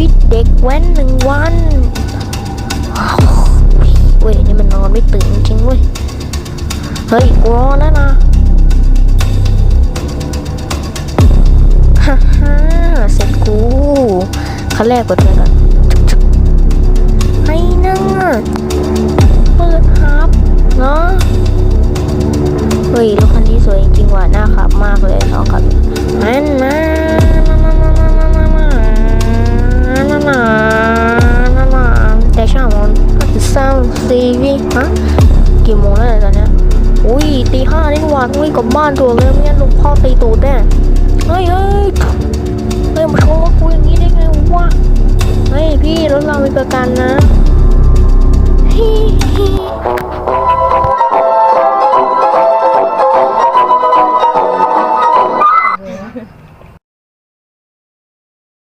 วิตเด็กแว้นหนึ่งวันเว้ยนี่มันนอนไม่ตื่นจริงเว้ย เฮ้ยกูรอแล้วนะฮ่าฮ่าเสร็จกูขั้นแรกกดเลยก่อน สามสี่วิฮะกี่โมงแล้วเนี่ยตอนนี้อุ้ยตีห้านี่หว่าต้องรีบกลับบ้านตัวเลยไม่งั้นลุงพ่อตีตูดแน่เฮ้ยเฮ้ยเฮ้ยมาชนรถกูอย่างนี้ได้ไงวะเฮ้ยพี่รถเรามีประกันนะ